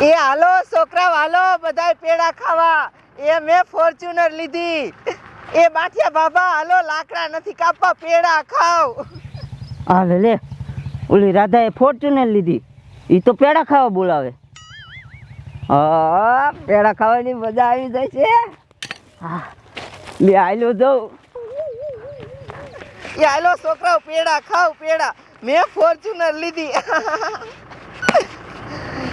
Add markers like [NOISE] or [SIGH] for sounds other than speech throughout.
એ હાલો છોકરા હાલો બધા પેડા ખાવા. એ મેં ફોર્ચ્યુનર લીધી. એ બાઠિયા બાબા હાલો લાકડા નથી કાપવા પેડા ખાવ હા લે લે. ઓલી રાધાએ ફોર્ચ્યુનર લીધી. એ તો પેડા ખાવા બોલાવે. હા પેડા ખાવાની મજા આવી જાય છે. હા લે આયલો જાઉં. એ આયલો છોકરાઓ પેડા ખાવ પેડા. મેં ફોર્ચ્યુનર લીધી.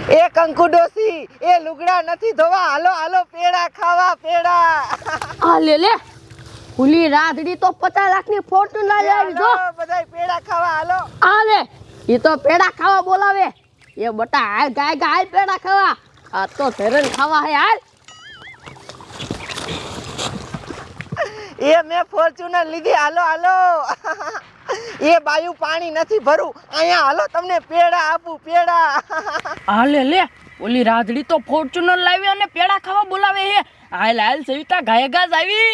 એ કંકુ ડોસી એ લુગડા નથી ધોવા. હાલો હાલો પેડા ખાવા પેડા. આ લે લે. ઓલી રાધડી તો પચાસ લાખની ફોર્ચ્યુન લઈ આવી જો. હાલો, બધાય પેડા ખાવા હાલો. આ લે. એ તો પેડા ખાવા બોલાવે. એ બટા હાલ ગાય ગાય પેડા ખાવા. આ તો ધરણ ખાવા હે હાલ. એ મેં ફોર્ચ્યુનર લીધી. હાલો હાલો. એ બાયુ પાણી નથી ભરું. અહીંયા હાલો તમને પેડા આપું પેડા. હાલે લે. ઓલી રાધડી તો ફોર્ચ્યુનર લાવી અને પેડા ખાવા બોલાવે હે. હાલ હાલ સવિતા ગાય ગાજ આવી.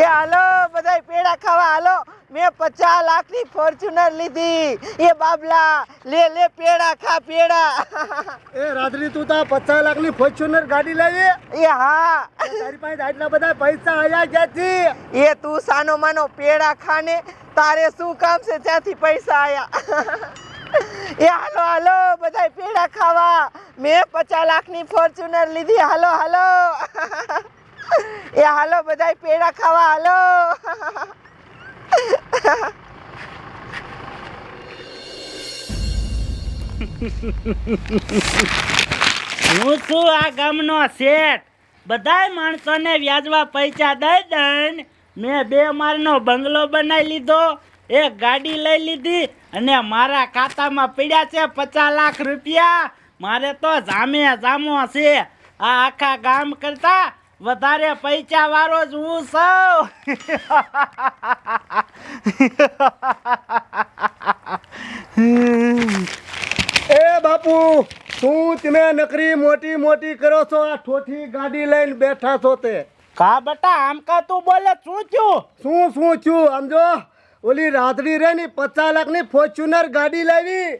એ હાલો બધાય પેડા ખાવા હાલો. મેં પચાસ લાખની ફોર્ચ્યુનર લીધી. એ બાબલા લે લે પેડા ખા પેડા. એ રાત્રિ તું તો પચાસ લાખની ફોર્ચ્યુનર ગાડી લાવી. એ હા. તારી પાસે આટલા બધા પૈસા આયા ક્યાંથી? એ તું સાનો માનો પેડા ખાને તારે શું કામ છે ત્યાંથી પૈસા આયા? એ હાલો હાલો બધાય પેડા ખાવા. મેં પચાસ લાખની ફોર્ચ્યુનર લીધી. હાલો હાલો. એ હાલો બધાય પેડા ખાવા હાલો. હું છું આ ગામનો શેઠ બધાય માણસોને વ્યાજવા પૈસા દઈ દઈને મેં બે માળનો બંગલો બનાવી લીધો એક ગાડી લઈ લીધી અને મારા ખાતામાં પડ્યા છે પચાસ લાખ રૂપિયા મારે તો જામે જામો છે આ આખા ગામ કરતા વધારે પૈસા વાળો જ હું સૌ એ બાપુ શું તમે નકરી મોટી મોટી કરો છો? આ ઠોઠી ગાડી લઈને બેઠા છો તે. કા બટા આમ કા તું બોલે? શું થયું? શું શું છું સમજો ઓલી રાધડી રે ની પચાસ લાખની ફોર્ચ્યુનર ગાડી લાવી.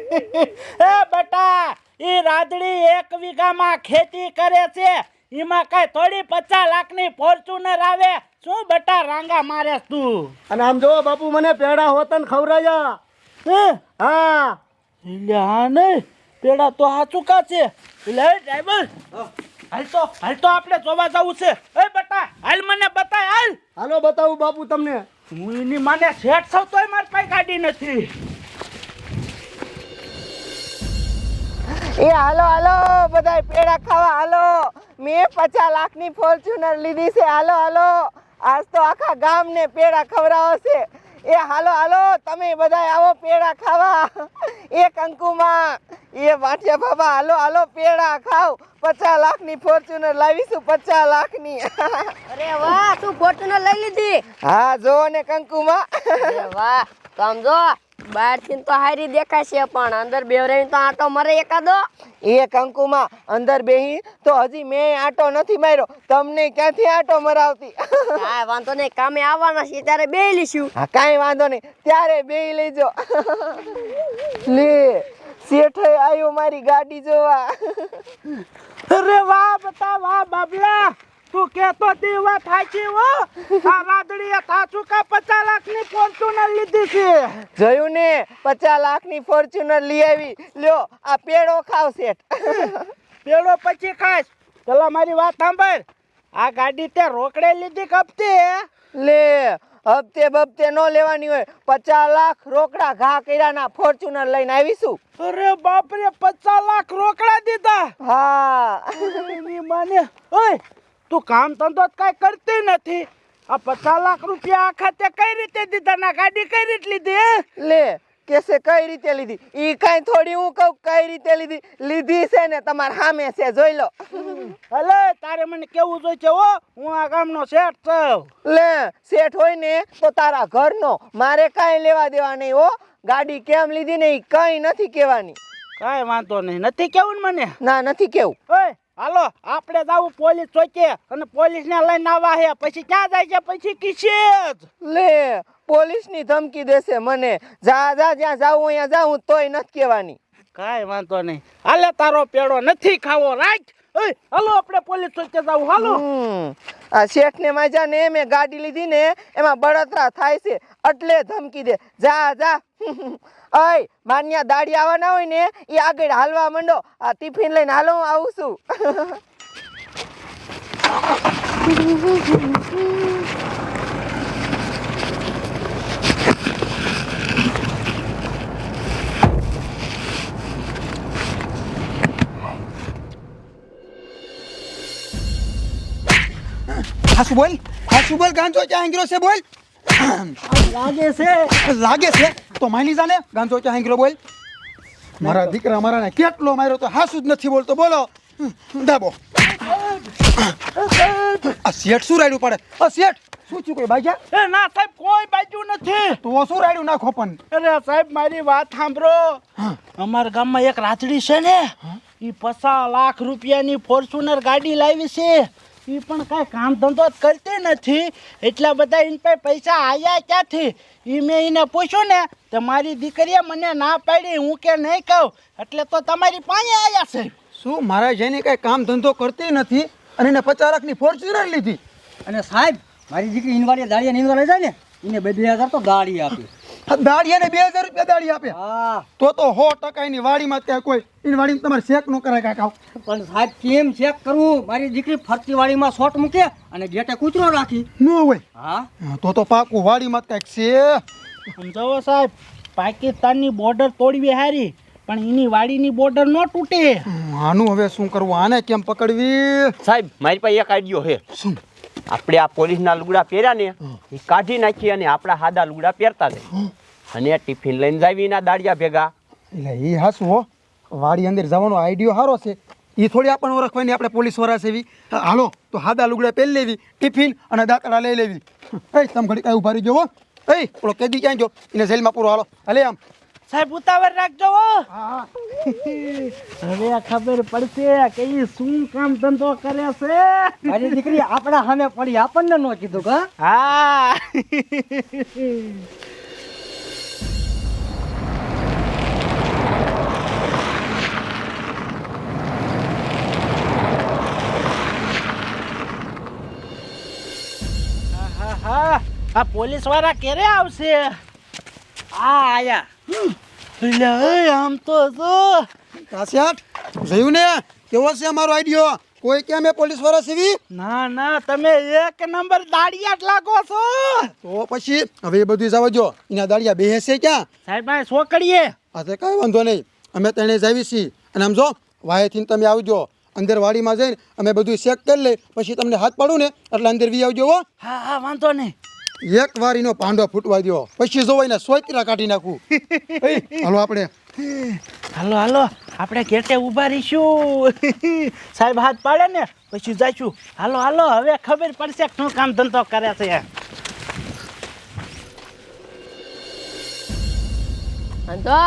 [LAUGHS] એ બટા એ રાધડી એક વીઘામાં ખેતી કરે છે. એમાં કઈ થોડી પચાસ લાખની ફોર્ચ્યુનર આવે. શું બટા રાંગા મારે તું? અને આમ જો બાપુ મને પેડા હોતન ખવરાયા હે? હા નહીં. પેડા તો આ ચૂકા છે. એટલે ડ્રાઈવર. હાલ તો હાલ તો આપણે જોવા જવું છે. એ બટા હાલ મને બતાય હાલ. હાલો બતાવું બાપુ તમને. હું એની માને શેઠ સૌ તોય મારી પાસે ગાડી નથી. એ હાલો હાલો બધાય પેડા ખાવા હાલો. મેં પચાસ લાખની ફોર્ચ્યુનર લીધી છે હાલો હાલો. આજ તો આખા ગામને પેડા ખવડાવો છે એ હાલો હાલો તમે બધાય આવો પેડા ખાવા. એ કંકુમાં એ વાંટિયા બાબા હાલો હાલો પેડા ખાવ. પચાસ લાખની ફોર્ચ્યુનર લાવીશું પચાસ લાખની. અરે વાહ તું ફોર્ચ્યુનર લઈ લીધી. હા જો ને કંકુમાં. વાહ તો આમ જો. બહારથી તો હારી દેખાય છે પણ અંદર બેવરાઈને તો આટો મરે એકાદો. એક અંકુમાં અંદર બેહી તો હજી મેં આટો નથી માર્યો. તમને ક્યાંથી આટો મરાવતી? [LAUGHS] કાંઈ વાંધો નહીં કામે આવવાના છે ત્યારે બે લઈશું. હા કાંઈ વાંધો નહીં ત્યારે બે લેજો. [LAUGHS] લે શેઠે આવ્યો મારી ગાડી જોવા. [LAUGHS] અરે વાહ બતા વાહ બાબલા. તું કેતો વાત સાચી હો. આ રાદડીએ થાચું કા પચાસ લાખની ફોર્ચ્યુનર લીધી છે? જોયું ને પચાસ લાખની ફોર્ચ્યુનર લઈ આવી. લ્યો આ પેડો ખાવ શેઠ. પેલો પછી ખાસ પેલા મારી વાત સાંભળ. આ ગાડી તે રોકડે લીધી કપતી લે હપ્તે બપ્તે નો લેવાની હોય. પચાસ લાખ રોકડા ઘા કર્યાના ફોર્ચ્યુનર લઈને આવીશું. અરે બાપરે પચાસ લાખ રોકડા દીધા. હા. મને ઓય તું કામ ધંધો કાંઈ કરતી નથી. આ પચાસ લાખ રૂપિયા આખા તે કઈ રીતે દીધા? ના ગાડી કઈ રીતે લીધી? લે કેસે કઈ રીતે લીધી? ઈ કાંઈ થોડી હું કહું કઈ રીતે લીધી? લીધી છે ને તમાર સામે છે જોઈ લો. હલે તારે મને કેવું જોઈ છે હો? હું આ ગામનો શેઠ છું. લે શેઠ હોય ને તો તારા ઘરનો. મારે કાંઈ લેવા દેવા નહીં હો. ગાડી કેમ લીધી ને ઈ કઈ નથી કહેવાની. કાંઈ વાંધો નહીં. નથી કેવું ને મને? ના નથી કેવું. ઓય હાલો, આપણે જાવું પોલીસ ચોકે અને પોલીસ ને લઈને આવવા હે. પછી ક્યાં જાય છે? પછી કિશેજ લે, પોલીસની ધમકી દેશે મને. જા જા, જ્યાં જાઉં, અહીંયા જાઉં, તોય નથી કહેવાની. કાંઈ વાંધો નહીં. હાલે, તારો પેડો નથી ખાવો ઓય, હાલો, આપણે પોલીસ ચોકે જાવ હાલો. આ આ શેઠને માજા ને મેં ગાડી લીધી ને, એમાં બળતરા થાય છે, એટલે ધમકી દે. જા જા. [LAUGHS] અય માન્યા દાડી આવવાના હોય ને એ આગળ હાલવા માંડો. આ ટિફિન લઈને હાલો આવું છું. [LAUGHS] હાસુ બોલ હાસુ બોલ ગાંજો ચા હેંગરો છે બોલ? લાગે છે. લાગે છે? તો માની જાને ગાંજો ચા હેંગરો બોલ? મારા દીકરા મારાને કેટલો માર્યો તો હાસુ જ નથી બોલતો બોલો. દાબો. આ શેઠ શું રાડ્યું પડે? આ શેઠ શું થયું કોઈ બાજા? એ ના સાહેબ કોઈ બાજુ નથી. તો શું રાડ્યું નાખો પણ? અરે સાહેબ મારી વાત સાંભળો. અમારા ગામમાં એક રાચડી છે ને એ પચાસ લાખ રૂપિયાની ફોર્ચ્યુનર ગાડી લાવી છે. એ પણ કાંઈ કામ ધંધો કરતી નથી. એટલા બધા એની પાસે પૈસા આવ્યા ક્યાંથી? એ મેં એને પૂછ્યું ને તો મારી દીકરીએ મને ના પાડી હું કે નહીં કહું? એટલે તો તમારી પાસે આવ્યા સાહેબ શું મારા જેને કાંઈ કામ ધંધો કરતી નથી અને એને પચાસ લાખની ફોર્ચ્યુનર લીધી? અને સાહેબ મારી દીકરી દાળિયા નીંદવા લઈ જાય ને એને બે બે હજાર તો ગાડી આપી. દાડિયાને બે હજાર રૂપિયા દાડી આપે. હા. તો તો સો ટકા એની વાડીમાં ત્યાં કોઈ એની વાડીમાં તમારે શેક ન કરાય કાકા પણ સાહેબ કેમ ચેક કરવું મારી દીકરી ફરતી વાડીમાં શોટ મૂકે અને ગેટે કૂતરો રાખી. ન હોય. હા? હા, તો તો પાકું વાડીમાં કાંઈક છે. સમજાવો સાહેબ પાકિસ્તાનની બોર્ડર તોડવી હારી પણ એની વાડીની બોર્ડર ન તૂટે. આનું હવે શું કરવું? આને કેમ પકડવી? સાહેબ મારી પાસે એક આઈડિયો છે. શું? આપણે આ પોલીસના લુગડા પહેર્યા ને એ કાઢી નાખી અને આપણા હાદા લુગડા પહેરતા જાય અને ટિફિન લઈને જાવી ના દાડિયા ભેગા. એટલે એ હાસું હો. વાડી અંદર જવાનો આઈડિયો સારો છે. એ થોડી આપણને ઓળખવાની આપણે પોલીસ વરાશ છે એવી હાલો તો હાદા લુગડા પહેરી લેવી ટિફિન અને દાંતડા લઈ લેવી. એ તમે ઘડી કાંઈ ઊભા રહી હો. એ ઓલો કેદી ક્યાં જો એને જેલમાં પૂરો હાલો. હાલે આમ. સાહેબ ઉતાવળ રાખજો હવે ખબર પડશે કે શું કામ ધંધો કરે છે. મારી દીકરી આપણા સામે પડી આપણને ન કીધું કા હા? આ પોલીસવાળા ક્યારે આવશે? આ આયા. એટલે આમ તો જો. કાશિયાટ જોયું ને? કેવો છે અમારો આઈડિયો? કોઈ કેમ એ પોલીસવાળા સીવી? ના ના તમે એક નંબર દાડિયા આટલા લાગો છો. તો પછી હવે એ બધું જવા જો એના દાડિયા બેસે ક્યાં? સાહેબ આ તો કાંઈ વાંધો નહીં. અમે તેને જાવી છીએ. અને આમ જો વાહેથી તમે આવજો અંદર વાડીમાં જઈને અમે બધું ચેક કરી લઈ પછી તમને હાથ પાડું ને એટલે અંદર વી આવજો હો. હા હા વાંધો નહીં. એક વાર નો પાંડો ફૂટવા દો પછી જોવાય ને સોયતરા કાઢી નાખું. [LAUGHS] હાલો આપણે. હાલો હાલો. આપણે ગેટે ઊભા રહીશું. [LAUGHS] સાહેબ હાથ પાડે ને પછી જઈશું. હાલો હાલો. હવે ખબર પડશે શું કામ ધંધો કરે છે. અંતો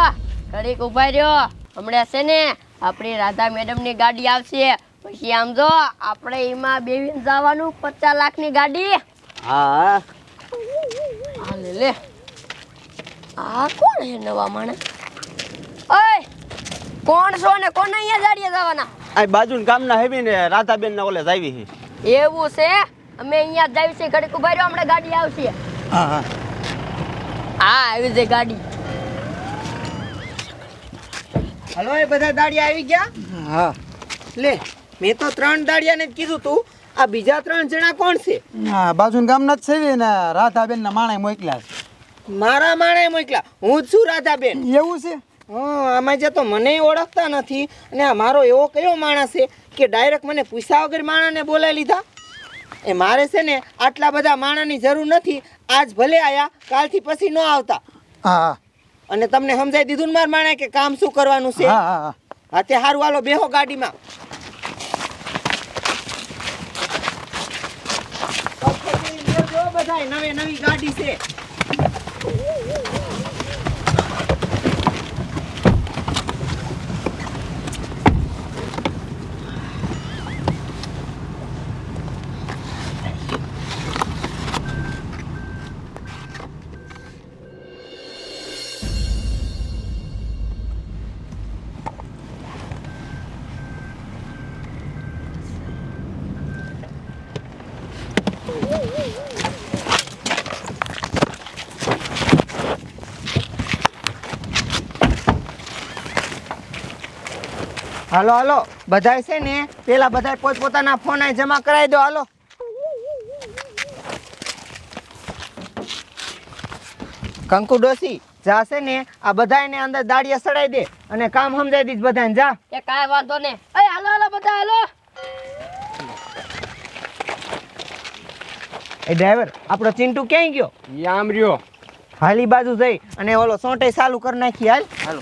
ઘડીક ઊભા રહ્યો. હમણાં છે ને આપણી રાધા મેડમની ગાડી આવશે. પછી આમ જો આપણે એમાં બેવીને જવાનું પચાસ લાખની ગાડી. હા. આ લે. લે આ કોણ હે નવા માણે ઓય કોણ છો ને કોને અહીંયા જાડીએ જવાના? આ બાજુ ગામના હેવી ને રાધાબેન ના ઓલે જાવી છે. એવું છે? અમે અહીંયા જ જાવી છે ઘડીક ઊભા રહ્યો હમણાં ગાડી આવશે. હા હા. હા આવી છે ગાડી. હલો એ બધા દાડિયા આવી ગયા? હા. લે મેં તો ત્રણ દાડિયાને જ કીધું તું. આ બીજા ત્રણ જણા કોણ છે? હા બાજુ ગામના જ છે ને રાધાબેન ના માણે મોકલ્યા છે. મારા માણે મોકલા હું જ છું રાધાબેન. એવું છે? હા આમાં જે તો મને ઓળખતા નથી અને આ મારો એવો કયો માણસ છે કે ડાયરેક્ટ મને પૂછ્યા વગર માણાને બોલાવી લીધા? એ મારે છે ને આટલા બધા માણાની જરૂર નથી. આજ ભલે આયા કાલથી પછી ન આવતા. હા અને તમને સમજાઈ દીધું ને મારા માણે કે કામ શું કરવાનું છે? હા હા હા. હા તે હારું હાલો બેહો ગાડીમાં. બધાય નવી નવી ગાડી છે. હાલો હાલો. બધાય છે ને પેલા બધા પોતપોતાના ફોન જમા કરાવી દો હાલો. કંકુ ડોસી જાશે ને આ બધાયને અંદર દાડિયા સડાઈ દે અને કામ સમજાઈ દીધ બધાને જા. એ કાંઈ વાંધો નહીં. અય હાલો હાલો બધા હાલો. એ ડ્રાઈવર આપણો ચિંટુ ક્યાંય ગયો? યામ રહ્યો. હાલી બાજુ જઈ અને ઓલો સોંટે ચાલુ કરી નાખી હાલ. હાલો.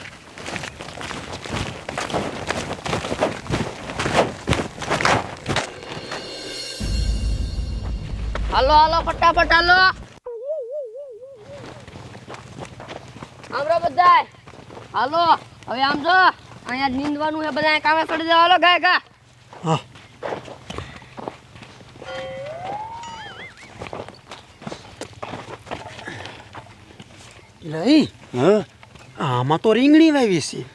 હાલો હાલો ફટાફટ હાલો. આમરો બધા હાલો હવે આમ જો અહીંયા નીંદવાનું છે બધા કામે ચડી જાવ હાલો ગાય ગા. હા. નહીં આમાં તો રીંગણી વાવી છે.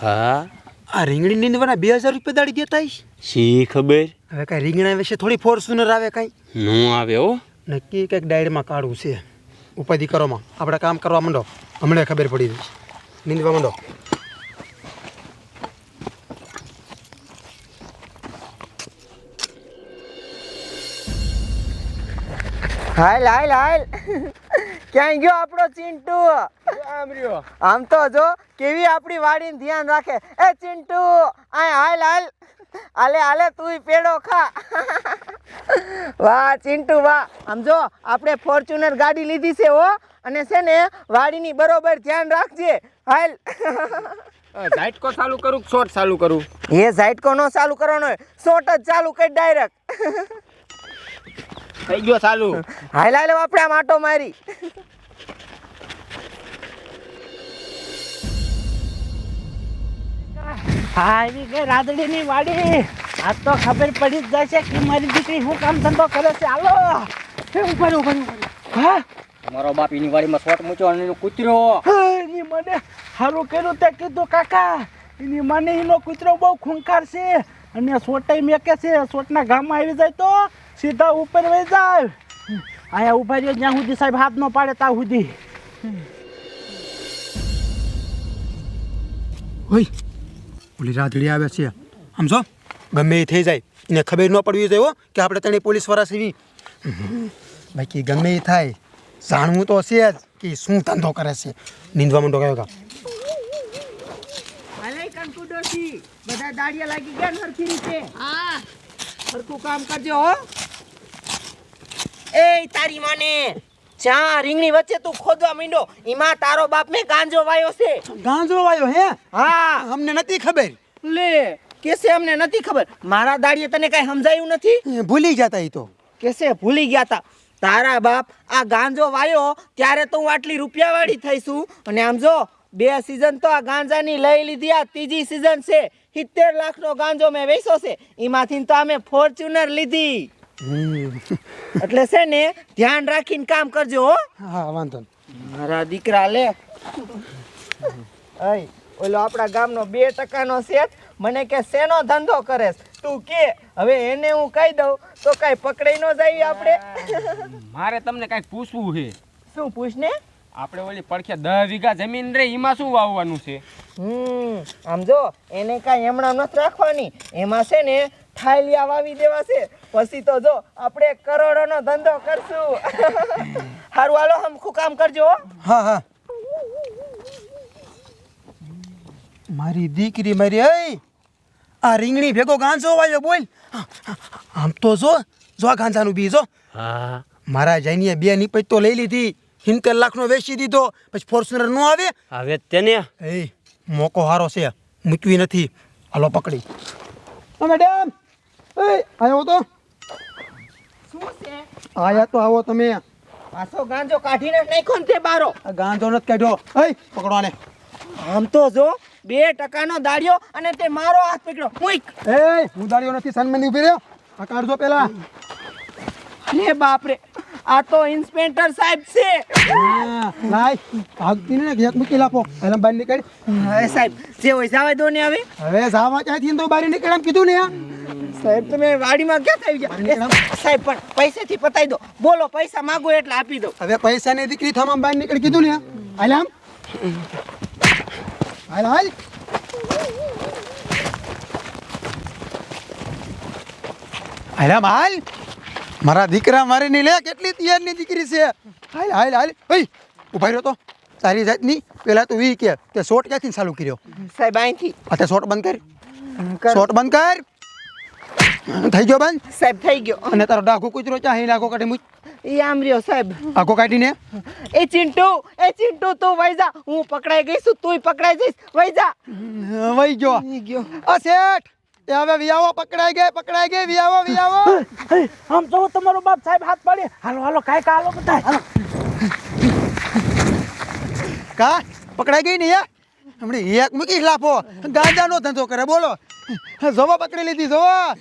હા. આ રીંગણી નીંદવાના બે હજાર રૂપિયા દાડી દેતા શી ખબર? હવે કાંઈ રીંગણા વિશે થોડી ફોર્ચ્યુનર આવે કાંઈ. નો આવે હો. નક્કી કંઈક ડાયરીમાં કાઢવું છે. ઉપાધિ કરોમાં. આપણે કામ કરવા માંડો. હમણાં ખબર પડી જશે. નીંદવા માંડો. હાલ હાલ હાલ. ક્યાંય ગયો આપણો ચિંટુ? આમ રહ્યો. આમ તો જો કેવી આપણી વાડીને ધ્યાન રાખે. એ ચિંટુ આય હાલ હાલ. આલે આલે તુંય પેડો ખા. વાહ ચિંટુ વાહ. આમ જો આપણે ફોર્ચ્યુનર ગાડી લીધી છે હો. અને છે ને વાડીની બરોબર ધ્યાન રાખજે. હાલ. ઝાઇટકો ચાલુ કરું શોર્ટ ચાલુ કરું? એ ઝાઇટકો નો ચાલુ કરવાનો હોય શોર્ટ જ ચાલુ કરી ડાયરેક્ટ. થઈ ગયો ચાલુ. હાલ હાલ આપણે આમ આટો મારી. આવી ગઈ રાદડીની વાડી. આ તો ખબર પડી જ જશે કે મારી દીકરી શું કામ ધંધો કરે છે. હાલો. એ ઉપર ઉપર ઉપર હા? મારો બાપ એની વાડીમાં શોટ મૂક્યો અને એનો કૂતરો. એની મને સારું કર્યું તે કીધું કાકા એની મને એનો કૂતરો બહુ ખૂંખાર છે અને સોટાઈ મેકે છે. સોટના ગામમાં આવી જાય તો સીધા ઉપર વહી જાય. અહીંયા ઊભા રહ્યો જ્યાં સુધી સાહેબ હાથ ન પાડે ત્યાં સુધી. હોય ઓલી રાધડી આવે છે. આમ જો ગમે એ થઈ જાય. એને ખબર ન પડવી જોઈએ કે આપણે તને પોલીસવાળા સીવી બાકી ગમે એ થાય જાણવું તો છે જ કે શું ધંધો કરે છે. નીંદવા માંડો કયો બધા દાડિયા લાગી ગયા હરખી રીતે. હા. સરખું કામ કરજો હો. એ તારી માને. જ્યાં રીંગણી વચ્ચે તું ખોદવા માંડ્યો. એમાં તારો બાપ મેં ગાંજો વાયો છે. ગાંજો વાયો હે? હા. અમને નથી ખબર. લે કેસે અમને નથી ખબર? મારા દાડીએ તને કઈ સમજાયું નથી? ભૂલી જતા એ તો. કેસે? ભૂલી ગયા તા. તારા બાપ આ ગાંજો વાયો ત્યારે તો હું આટલી રૂપિયા વાળી થઈશું અને આમ જો બે સિઝન તો આ ગાંજાની લઈ લીધી આ ત્રીજી સિઝન છે. સિત્તેર લાખનો ગાંજો મેં વેચો છે. એમાંથી તો અમે ફોર્ચ્યુનર લીધી. એટલે છે ને ધ્યાન રાખીને કામ કરજો હો. હા વાંધો નહીં મારા દીકરા લે. અય ઓલો આપણા ગામનો બે ટકાનો શેઠ મને કે શેનો ધંધો કરેસ તું કે? હવે એને હું કહી દઉં તો કઈ પકડાઈ ન જાય આપણે. મારે તમને કાંઈક પૂછવું છે. શું પૂછ ને આપણે ઓલી પડખે દસ વીઘા જમીન રે એમાં શું વાવવાનું છે? હમ આમ જો એને કાંઈ હમણાં નથી રાખવાની. એમાં છે ને થાલિયા વાવી દેવા છે. પછી તો જો આપણે કરોડોનો ધંધો કરશું. [LAUGHS] હારું હાલો હમખું કામ કરજો હો. હા હા. મારી દીકરી મારી અય આ રીંગણી ભેગો ગાંજો વાયો બોલ. આમ તો જો જો આ ગાંજાનું બી જો હા. મારા જૈનીએ બે નીપજ તો લઈ લીધી સિત્તેર લાખનો વેચી દીધો પછી ફોર્ચ્યુનર નો આવે? હવે તેને. એ મોકો હારો છે મૂકવી નથી. હાલો પકડી. ઓ મેડમ. એ આવ્યો તો. છે? આયા તો આવો તમે. પાછો ગાંજો કાઢીને નાખ્યો ને તે બારો. આ ગાંજો નથી કાઢ્યો. હઈ પકડો આને. આમ તો જો બે ટકાનો દાડિયો અને તે મારો હાથ પકડ્યો. મુઈક એ હું દાડિયો નથી સન્માન ઊભી રહ્યો. આ કાઢજો પેલા. અરે બાપ રે આ તો ઇન્સ્પેક્ટર સાહેબ છે. લાઈ ભાગતી ને એક મૂકી લાપો. એને બહાર નીકળી. સાહેબ જે હોય જાવે દો ને હવે. હવે જાવા ક્યાંથી? તો બહાર નીકળે એમ કીધું ને આ. સાહેબ તમે વાડીમાં ક્યાં થઈ ગયા? સાહેબ પણ પૈસેથી પતાઈ દો. બોલો પૈસા માગો એટલે આપી દો હવે પૈસાની દીકરી થવામાં બહાર નીકળી કીધું ને હાલ આમ. હાલ હાલ. હાલ આમ હાલ. મારા દીકરા મારી નહીં લે કેટલી તૈયારની દીકરી છે. હાલ હાલ હાલ. ઓય ઊભા રહ્યો તો. તારી જાતની. પેલા તું ઈ કે તે શોટ ક્યાંથી ચાલુ કર્યો? સાહેબ અહીંથી. આ તે શોટ બંધ કર. શોટ બંધ કર. થઈ ગયો બંધ સાહેબ થઈ ગયો. અને તારો ડાઘો કૂતરો ચાહી નાખો કાઢી મૂક. એ આમ રહ્યો સાહેબ. આખો કાઢીને? એ ચિંટુ એ ચિંટુ તું વઈ જા. હું પકડાઈ ગઈ છું તુંય પકડાઈ જઈશ. વઈ જા. વહી ગયો. અ શેઠ એ હવે વિયાવો પકડાઈ ગઈ પકડાઈ ગઈ વિયાવો વિયાવો આમ તો તમારો બાપ સાહેબ હાથ પાડી. હાલો હાલો કાંઈક હાલો બતા હાલો. કા? પકડાઈ ગઈ ને યાર હમણાં એક મૂકી લાફો. ગાંજાનો ધંધો કરે બોલો. જવા પકડી લીધી જોવા.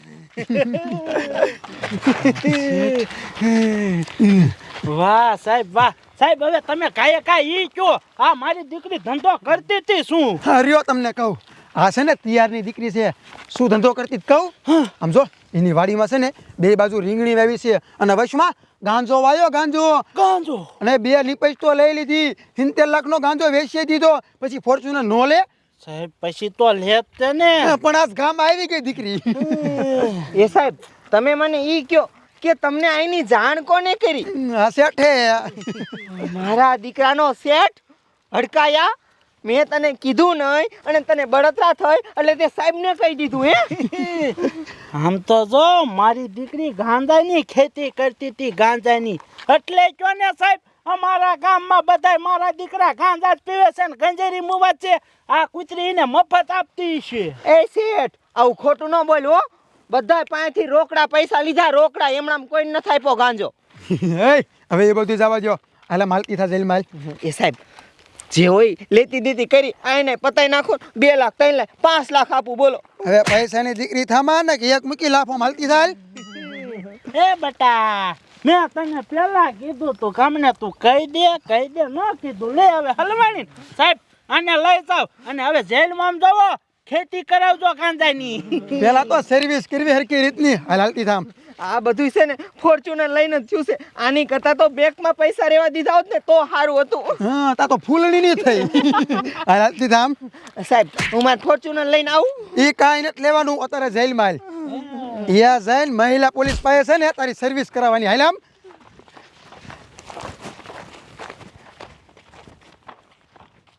વાહ સાહેબ વાહ. સાહેબ હવે તમે કાંઈ કાંઈ ઈ કયો? આ મારી દીકરી ધંધો કરતી હતી શું? હર્યો તમને કહું. આ છે ને તિયારની દીકરી છે. શું ધંધો કરતી કહું? આમ જો એની વાડીમાં છે ને બે બાજુ રીંગણી વાવી છે અને વશમાં ગાંજો વાયો ગાંજો. ગાંજો? અને બે લીપજ તો લઈ લીધી. સિત્તેર લાખનો ગાંજો વેચી દીધો. પછી ફોર્ચ્યુનર નો લે સાહેબ પછી તો લેત તે ને. પણ આ ગામ આવી ગઈ દીકરી. એ સાહેબ તમે મને ઈ કયો કે તમને આની જાણ કોને કરી? આ શેઠે. મારા દીકરાનો શેઠ હડકાયા. મેં તને કીધું નહીં અને તને બળતરા થઈ એટલે તે સાહેબને કહી દીધું હે? આમ તો જો મારી દીકરી ગાંજાની ખેતી કરતી હતી ગાંજાની. એટલે કયો ને સાહેબ અમારા ગામમાં બધાય મારા દીકરા ગાંજા જ પીવે છે ને ગંજેરી મુવા છે. આ કૂતરી એને મફત આપતી છે. એ શેઠ આવું ખોટું ન બોલ હો. બધા પાસેથી રોકડા પૈસા લીધા રોકડા એમણામ કોઈ ન થાય પો ગાંજો [LAUGHS] હવે એ બધું જવા દો હાલે માલકી થા જેલ માલ એ સાહેબ જે હોય લેતી દીતી કરી આને પતાઈ નાખો બે લાખ ત્રણ લાખ પાંચ લાખ આપું બોલો. હવે પૈસાની દીકરી થામા ને કે એક મૂકી લાફો માલતી થાય એ બટા. મેં તને પેલા કીધું તું ગામને તું કહી દે કહી દે, ન કીધું. લે હવે હલવાણી સાહેબ, આને લઈ જાવ અને હવે જેલમાં જવો ખેતી કરાવજો કાંદાની. પેલા તો સર્વિસ કરવી હરકી રીતની. હલાલતી થામ. આ બધું છે ને ફોર્ચ્યુનર લઈને થયું છે. આની કરતા તો બેંકમાં પૈસા રહેવા દીધા હોત ને તો સારું હતું. હા તા તો ફૂલણી નહીં થઈ. [LAUGHS] હાલ ધામ. સાહેબ હું મારે ફોર્ચ્યુનર લઈને આવું? એ કાંઈ નથી લેવાનું અત્યારે જેલ માલ યા જઈને મહિલા પોલીસ પાસે છે ને તારી સર્વિસ કરાવવાની. હાલ આમ